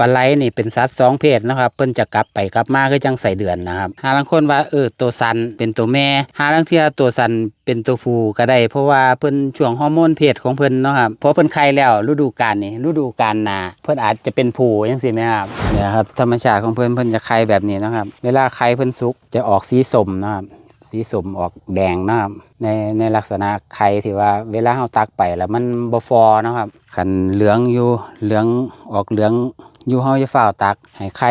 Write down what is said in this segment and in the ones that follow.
ปลาไหลนี่เป็นสัตว์สองเพศนะครับ เพิ่นจะกลับไปกลับมาคือจังใส่เดือนนะครับหาลังคนว่าเออตัวสันเป็นตัวแม่หาลังเทียตัวสันเป็นตัวผู้ก็ได้ เพราะว่าเพิ่นช่วงฮอร์โมนเพศของเพิ่นเนาะครับพราะเพิ่นไข่แล้วฤดูกาลนี่ฤดูกาลนาเพิ่นอาจจะเป็นผู้จังซี่ไหมครับเนี่ยครับธรรมชาติของเพิ่นเพิ่นจะไข่แบบนี้นะครับ เวลาไข่เพิ่นสุกจะออกสีสมนะครับสีสมออกแดงนะครับในในลักษณะไข่ที่ว่าเวลาเราตักไปแล้วมันบ่ฟอนะครับคันเหลืองอยู่เหลืองออกเหลือง อยู่เฮาจะฝ้าวตักให้ไข่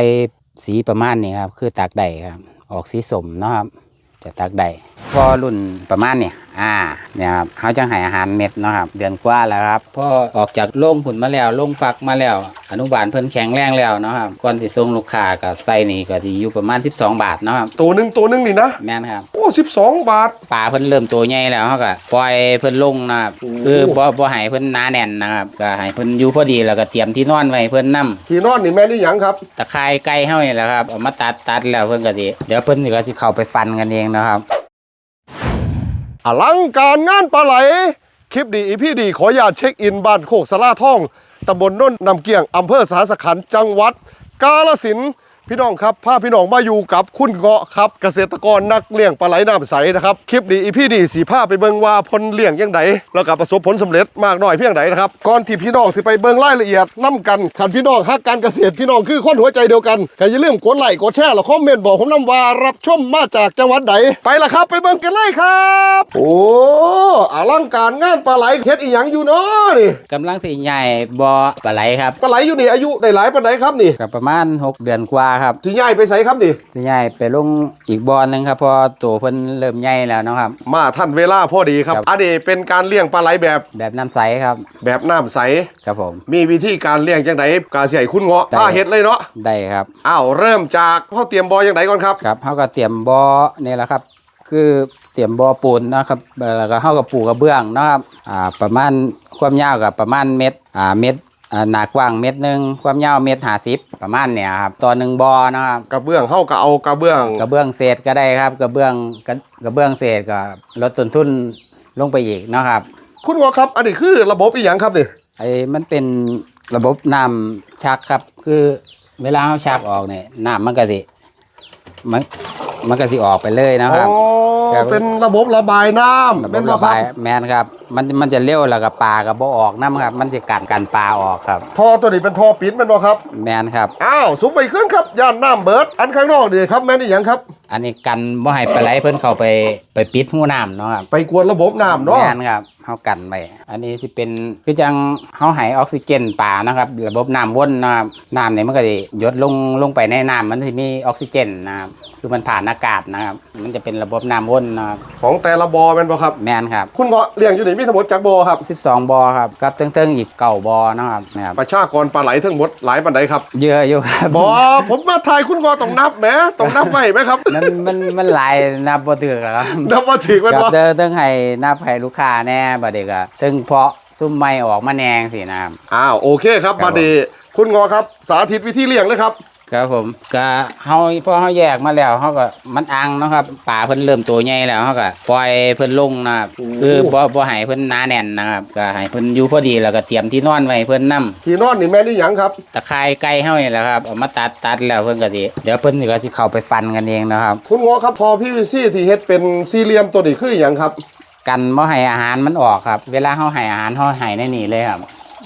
สีประมาณนี้ครับ คือตักได้ครับ ออกสีสมเนาะครับจะตักได้พอรุ่นประมาณเนี่ย อ่าเนี่ยครับเขาจะให้อาหารเม็ดเนาะครับ เดือนกว่าแล้วครับพอออกจากโรงผุนมาแล้วโรงฟักมาแล้ว อนุบาลเพิ่นแข็งแรงแล้วเนาะครับก่อนสิส่งลูกค้าก็ใส่นี่ก็สิอยู่ประมาณ 12 บาทเนาะครับตัวหนึ่งตัวหนึ่งนี่นะแม่นครับ โอ้สิบสองบาท ปลาเพิ่นเริ่มตัวใหญ่แล้วเขาก็ปล่อยเพิ่นลงนะครับโอ้ คือบ่บ่ให้เพิ่นหนาแน่นนะครับก็ให้เพิ่นอยู่พอดีแล้วก็เตรียมที่นอนไว้ให้เพิ่นนํที่นอนนี่แม่นี่หยังครับ ตะไคร้ไก่เฮานี่แหละครับเอามาตัดตัดแล้วเพิ่นก็สิเดี๋ยวเพิ่นก็สิเข้าไปฟันกันเองนะครับ อลังการงานปลาไหล คลิปดีอีพี่ดีขออยาตเช็คอินบ้านโคกสลาท่องตำบลนน้นนำเกียงอำเภอสาสขันจังหวัด กาลสินธุ์ พี่น้องครับพาพี่น้องมาอยู่กับคุณเงาะครับ เกษตรกรนักเลี้ยงปลาไหลน้ำใสนะครับคลิปดีอีพี่ดีสีผ้าไปเบิงว่าพลเลี้ยงยังไงแล้วก็ประสบผลสำเร็จมากน้อยเพียงใดนะครับก่อนที่พี่น้องสิไปเบิงรายละเอียดน้กันขันพี่น้องฮักการเกษตรพี่น้องคือคนหัวใจเดียวกันก็อย่าลืมกดไลค์กดแชร์แล้วคอมเมนต์บอกผมนำว่ารับชมมาจากจังหวัดใดไปละครับ ไปเบิงกันเลยครับ โอ้อลังการงานปลาไหลเฮ็ดอีหยังอยู่เนาะนี่กำลังสิใหญ่บ่ปลาไหลครับปลาไหลอยู่นี่อายุได้หลายปานใดครับนี่ก็ประมาณ 6 เดือนกว่าครับสิใหญ่ไปไสครับนี่สิใหญ่ไปลงอีกบ่อหนึงครับเพอตัวเพิ่นเริ่มใหญ่แล้วเนาะครับ มาท่านเวลาพอดีครับครับ อันนี้เป็นการเลี้ยงปลาไหลแบบแบบน้ำใสครับ แบบน้ำใสครับผม มีวิธีการเลี้ยงจังไดกาสิให้คุณเงาะได้พาเฮ็ดเลยเนาะได้ครับอ้าวเริ่มจากเฮาเตรียมบอจังไดก่อนครับครับเฮาก็เตรียมบ่อนี่แหละครับ คือเตรียมบ่อปูนนะครับแล้วก็เฮาก็ปูกระเบื้องเนาะครับอ่าประมาณความยาวก็ประมาณเม็ดอ่าเม็ดอ่า หนากว้างเม็ดหนึงความยาวเม็ด50ประมาณเนี่ยครับต่อหนึ่งบ่อนะครับกระเบื้องเฮาก็เอากระเบื้องกระเบื้องเศษก็ได้ครับ กระเบื้องกระกระเบื้องเศษก็ลดต้นทุนลงไปอีกเนาะครับ คุณเงาะครับ อันนี้คือระบบอีหยังครับนี่ไอ้มันเป็นระบบน้ำชักครับ คือเวลาเราชักออกเนี่ยน้ำมันก็สิมัน มันก็สิออกไปเลยนะครับ อ๋อครับ เป็นระบบระบายน้ำระบเป็บนบ่ระครับบายแมนครับ มันมันจะเร็วแล้วก็ปลาก็บ่ออกน้ำครับ มันจะกันกันปลาออกครับ ท่อตัวนี้เป็นท่อปิดแม่นบ่ครับ แมนครับ อ้าวสุมไปขึ้นครับย่านน้ำเบิด อันข้างนอกนี่ครับแม่นอีหยังครับ อันนี้กันบ่ให้ปลาไหลเพิ่นเข้าไปไปปิดหูน้ำเนาะครับไปกวนระบบน้ำเนาะแมนครับ เฮากันไว้อันนี้สิเป็นคือจังเฮาให้ออกซิเจนป่านะครับ ระบบน้ำวนนะครับน้ำเนี่ยมันก็สิหยดลงลงไปในน้ำมันสิมีออกซิเจนนะครับคือมันผ่านอากาศนะครับ มันจะเป็นระบบน้ำวนนะครับของแต่ละบอแม่นบ่ครับ แมนครับ คุณเงาะเลี้ยงอยู่นี่มีทั้งหมดจักบอครับ 12 บอครับกับเติ้งๆอีกเก่าบอนะครับนะครับประชากรปลาไหลทั้งหมดหลายปานใดครับ เยอะอยู่ครับบอผมมาถ่ายคุณเงาะต้องนับแหมต้องนับไว้ไหมครับ มันมันมันหลายนับบ่ถึกแล้วครับนับว่าถึงแม่นกับบ่เติ้งเติ้งให้นับให้ลูกค้าแน่บัดเด็กอะเติ้งเพาะซุ่มไม้ออกมาแนงสินะครับ อ้าวโอเคครับครับ มาดีคุณเงาะครับ สาธิตวิธีเลี้ยงเลยครับ ครับผมก็เฮาพอเฮาแยกมาแล้วเฮาก็มันอังเนาะครับป่าเพิ่นเริ่มตัวใหญ่แล้วเฮาก็ปล่อยเพิ่นลงนะครับโอ้ คือบ่บ่ให้เพิ่นหนาแน่นนะครับก็ให้เพิ่นอยู่พอดีแล้วก็เตรียมที่นอนไว้ให้เพิ่นนํที่นอนนี่แม่นี่หยังครับ ตะไคร้ไก่เฮานี่แหละครับเอามาตัดตัดแล้วเพิ่นก็สิเดี๋ยวเพิ่นก็สิเข้าไปฟันกันเองนะครับ คุณเงาะครับพอพี่วิซี่ที่เฮ็ดเป็นสี่เหลี่ยมตัวนี้คืออหยังครับ กันบ่ให้อาหารมันออกครับ เวลาเขาให้อาหารเขาให้ในนี่เลยครับ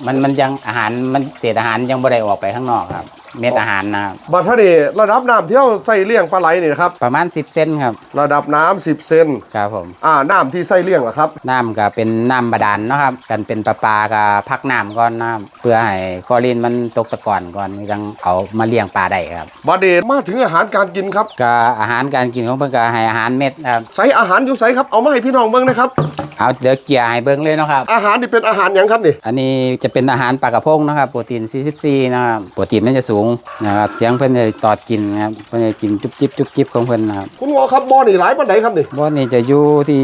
มันมันยังอาหารมันเศษอาหารยังบ่ได้ออกไปข้างนอกครับ เม็ดอาหารนะครับบัดท่านี่ระดับน้ำที่เฮาใส่เลี้ยงปลาไหลนี่นะครับ ประมาณ 10 เซนครับ ระดับน้ำ10เซนครับผมอ่าน้ำที่ใส่เลี้ยงล่ะครับ น้ำก็เป็นน้ำบาดาลเนาะครับ กันเป็นปลาปลาก็พักน้ำก่อนน้ำเพื่อให้คลอรีนมันตกตะก่อนก่อนจังเอามาเลี้ยงปลาได้ครับบัดเดมาถึงอาหารการกินครับก็อาหารการกินของเพิ่นก็ให้อาหารเม็ดครับใส่อาหารอยู่ใส่ครับเอามาให้พี่น้องเบิ่งนะครับเอาเดี๋ยวเกลี่ยให้เบิ่งเลยเนาะครับอาหารนี่เป็นอาหารหยังครับนี่อันนี้จะเป็นอาหารปลากระพงนะครับโปรตีน44นะครับโปรตีนมันจะสูงนะครับเสียงเพิ่นจะตอดกินนะครับเพิ่นจะกินจุ๊บจิ๊บจุ๊บจิ๊บของเพิ่นนะครับคุณเงาะครับบ่อนี่หลายปานใดครับนี่บ่อนี่จะอยู่ที่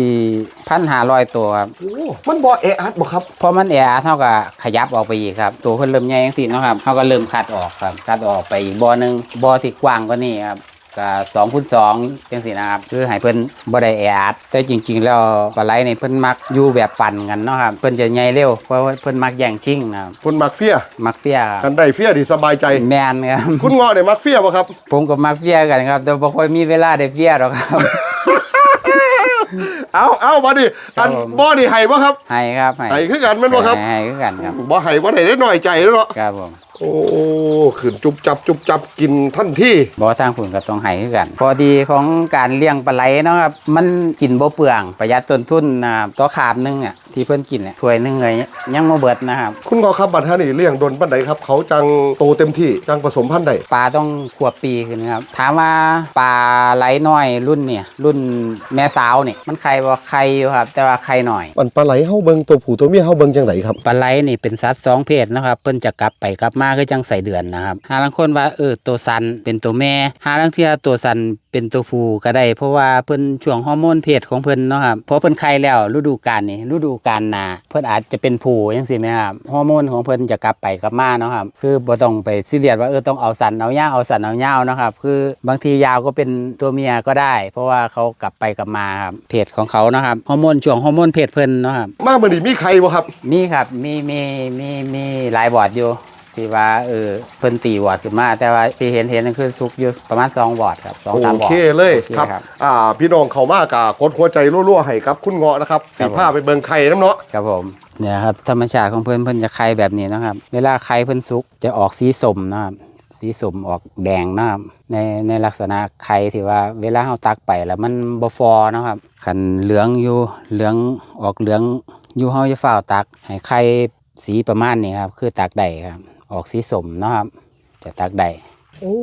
พันหาร้อยตัวครับโอ้มันบ่อแออัดบ่ครับพอมันแออัดเท่ากับขยับออกไปอีกครับ ตัวเพิ่นเริ่มใหญ่จังซี่เนาะครับเฮาก็เริ่มคัดออกครับคัดออกไปอีกบ่อหนึงบ่อที่กว้างกว่านี้ครับ ก็สองคูณสองจังซี่นะครับคือให้เพิ่นบ่ได้แออัดแต่จริง ๆ แล้วปลาไหลนี่เพิ่นมักอยู่แบบฟันกันเนาะครับเพิ่นจะใหญ่เร็วเพราะว่าเพิ่นมักแย่งชิงนะครับคุณมักเฟียมักเฟียคกัรับนได้เฟียดีสบายใจ แม่นครับ คุณเงาะเนี่ยมักเฟียบ่ครับ ผมก็มักเฟียกันครับ แต่บ่ค่อยมีเวลาได้เฟียหรอกครับ เอาเอามาดิครัอับนผม บ่นี่ให้บ่ครับให้ครับให้ให้คือกันแม่นบ่ครับให้ให้คือกันครับบ่ให้บ่ได้ได้หน่อยใจเนาะครับผม โอ้ขืนจุบจับจุบจับกินทันทีบอกว่าทางผุนกับตองไห้คือกัน พอดีของการเลี้ยงปลาไหลเนาะครับมันกินบ่เปลืองประหยัดต้นทุนนะครับต่อขาบหนึงอะ ที่เพิ่นกินเนี่ยถ้วยหนึงเลยยังบ่เบิดนะครับ คุณเงาะครับบัดท่านี่เลี้ยงดนปันใดครับ เขาจังโตเต็มที่จังผสมพันธุ์ใดปลาต้องขวบปีขึ้นครับ ถามว่าปลาไหลน้อยรุ่นเนี่ย รุ่นแม่สาวเนี่ยมันไข่บ่ไข่อยู่ครับ แต่ว่าไข่หน่อยมันปลาไหลเฮาเบิงตัวผู้ตัวเมียเฮาเบิงจังไดครับปลาไหลนี่เป็นสัตว์สองเพศนะครับ เพิ่นจะกลับไปกลับมาคือจังใส่เดือนนะครับหาลังคนว่าเออตัวสันเป็นตัวแม่หาลังเที่ยตัวสันเป็นตัวผู้ก็ได้ เพราะว่าเพิ่นช่วงฮอร์โมนเพศของเพิ่นเนาะครับเพราะเพิ่นไข่แล้วฤดูกาลนี่ฤดูกาลหนาเพิ่นอาจจะเป็นผู้จังซี่ไหมครับฮอร์โมนของเพิ่นจะกลับไปกลับมาเนาะครับคือบ่ต้องไปซีเรียสว่าเออต้องเอาสันเอายาวเอาสันเอายาวเนาะครับคือบางทียาวก็เป็นตัวเมียก็ได้ เพราะว่าเขากลับไปกลับมาครับเพศของเขาเนาะครับฮอร์โมนช่วงฮอร์โมนเพศเพิ่นเนาะครับมามื้อนี้มีใครบ่ครับมีครับมีมีมีมีหลายบอร์ดอยู่ ที่ว่าเออเพิ่นตีบอร์ดขึ้นมา แต่ว่าที่เห็นเห็นนั่นคือซุกอยู่ประมาณ2บอร์ดครับสองโอสามบอร์ดเคเลยโอเคครับครับ อ่า พี่น้องเขามากะกดหัวใจรั่วๆให้ครับ คุณเงาะนะครับครัสิบผมพาไปเบิงไข่น้ำเนาะครับผมเนี่ยครับธรรมชาติของเพิ่นเพิ่นจะไข่แบบนี้นะครับ เวลาไข่เพิ่นสุกจะออกสีสมนะครับสีสมออกแดงนะครับในในลักษณะไข่ที่ว่าเวลาเฮาตักไปแล้วมันบ่ฟอนะครับคันเหลืองอยู่เหลืองออกเหลืองอยู่เฮาจะฝ้าวตักให้ไข่สีประมาณนี้ครับคือตักได้ครับ ออกสีสมนะครับจะตักได้โอ้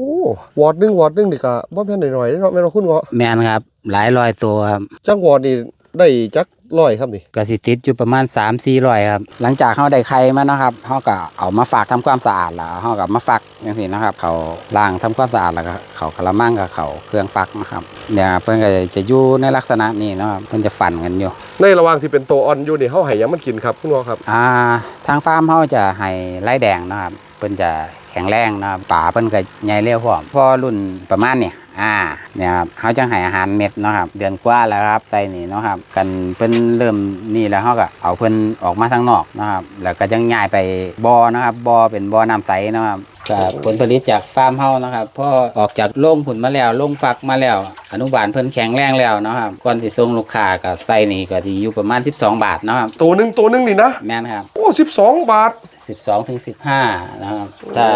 วอดหนึงวอดหนึงนี่ก็บ่แม่นหน่อยๆเนาะแม่นบ่คุณเงาะแมนครับ หลายร้อยตัวครับจังวอดนี่ได้จัก ร้อยครับนี่กสิติดอยู่ประมาณ3 4 0 0ครับหลังจากเขาได้ไข่มานะครับเขาก็เอามาฝากทำความสะอาดแล้วเขาก็มาฟักอย่างนี้นะครับ เขาล้างทำความสะอาดแล้วก็เขากระมังกับเขาเครื่องฟักนะครับเนี่ยเพิ่นก็จะอยู่ในลักษณะนี้นะครับเพิ่นจะฝันกันอยู่ในระหว่างที่เป็นตัวอ่อนอยู่นี่เฮาให้หยังมันกินครับคุณเงาะครับอ่าทางฟาร์มเขาจะให้ไล่แดงนะครับเพิ่นจะแข็งแรงนะครับป่าเพิ่นก็ใหญ่เร็วพร้อมพอรุ่นประมาณเนี่ย อ่าเนี่ยครับเขาจะให้อาหารเม็ดเนาะครับ เดือนกว่าแล้วครับใส่นี่เนาะครับ กันเพิ่นเริ่มนี่แล้วเขาก็เอาเพิ่นออกมาทางนอกนะครับแล้วก็ยังย้ายไปบ่อนะครับบ่อเป็นบ่อน้ำใสเนาะครับก็ผลผลิตจากฟาร์มเฮานะครับพอออกจากโรงผุนมาแล้วโรงฟักมาแล้ว อนุบาลเพิ่นแข็งแรงแล้วเนาะครับก่อนที่ส่งลูกค้าก็ใส่นี่ก็สิอยู่ประมาณ 12 บาทเนาะครับตัวหนึงตัวหนึงนี่นะแม่นครับ โอ้12บาท12ถึง15นะครับถ้า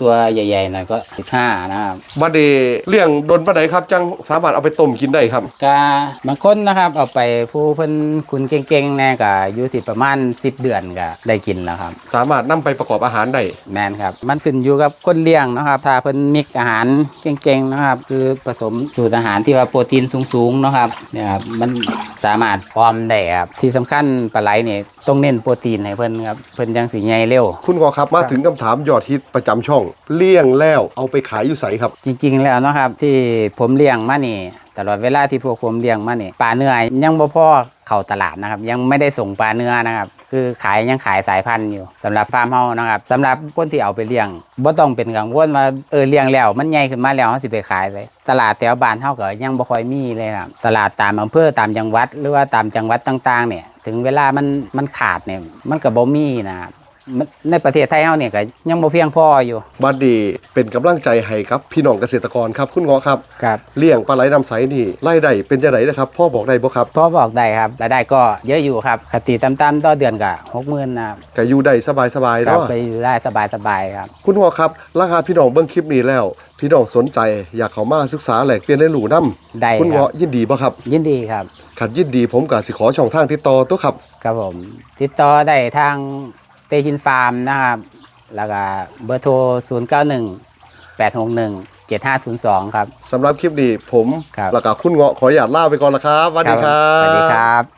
ตัวใหญ่ๆหน่อยก็15นะครับบัดนี้เลี้ยงดนปานใดครับ จังสามารถเอาไปต้มกินได้ครับ กาบางคนนะครับเอาไปผู้เพิ่นคุณเก่งๆแน่ก็อยู่สิประมาณ10เดือนก็ได้กินแล้วครับ สามารถนำไปประกอบอาหารได้แมนครับ มันขึ้นอยู่กับคนเลี้ยงนะครับ ถ้าเพิ่นมิกอาหารเก่งๆนะครับ คือผสมสูตรอาหารที่ว่าโปรตีนสูงๆนะครับเนี่ยครับมันสามารถพร้อมได้ครับที่สำคัญปลาไหลเนี่ยต้องเน้นโปรตีนให้เพิ่นครับเพิ่นจังสิใหญ่เร็ว คุณเงาะครับมาถึงคำถามยอดฮิตประจำช่อง เลี้ยงแล้วเอาไปขายอยู่ไสครับ จริง ๆ แล้วเนาะครับที่ผมเลี้ยงมานี่ ตลอดเวลาที่พวกผมเลี้ยงมานี่ปลาเนื้อยังบ่พอเข้าตลาดนะครับ ยังไม่ได้ส่งปลาเนื้อนะครับ คือขายยังขายสายพันธุ์อยู่สำหรับฟาร์มเฮานะครับสำหรับคนที่เอาไปเลี้ยงบ่ต้องเป็นกังวลว่าเออเลี้ยงแล้วมันใหญ่ขึ้นมาแล้วเฮาสิไปขายเลยตลาดแถวบ้านเฮาก็ยังบ่ค่อยมีเลยครับตลาดตามอำเภอตามจังหวัด หรือว่าตามจังหวัดต่างๆเนี่ย ถึงเวลามันมันขาดเนี่ยมันก็บ่มีนะครับ มันในประเทศไทยเฮาเนี่ยก็ยังบ่เพียงพออยู่ บัดดีเป็นกำลังใจให้ครับพี่น้องเกษตรกรครับ คุณเงาะครับ ครับเลี้ยงปลาไหลน้ำใสนี่ไล่ได้เป็นจังไดนะครับ พ่อบอกได้บ่ครับพอบอกได้ครับรายได้ก็เยอะอยู่ครับคติต่ำๆต่อเดือนก็หกหมื่นนะครับก็อยู่ได้สบายๆกลับเนาะไปอยู่ได้สบายๆครับ คุณเงาะครับราคาพี่น้องเบิ่งคลิปนี้แล้ว พี่น้องสนใจอยากเข้ามาศึกษาแหลกเปลี่ยนได้หลูนํได้คุณครัเงาะบยินดีบ่ครับยินดีครับ ขัดยินดีผมก็สิขอช่องทางติดต่อตัวครับ ครับผม ติดต่อได้ทาง เตชินฟาร์มนะครับ แล้วก็เบอร์โทร 0 9 1 8 6 1 7 5 0 2 ครับ สำหรับคลิปนี้ผม ครับ แล้วก็คุณเงาะขออนุญาตลาไปก่อนละครับสวัสดีครัสวัสดีบครับ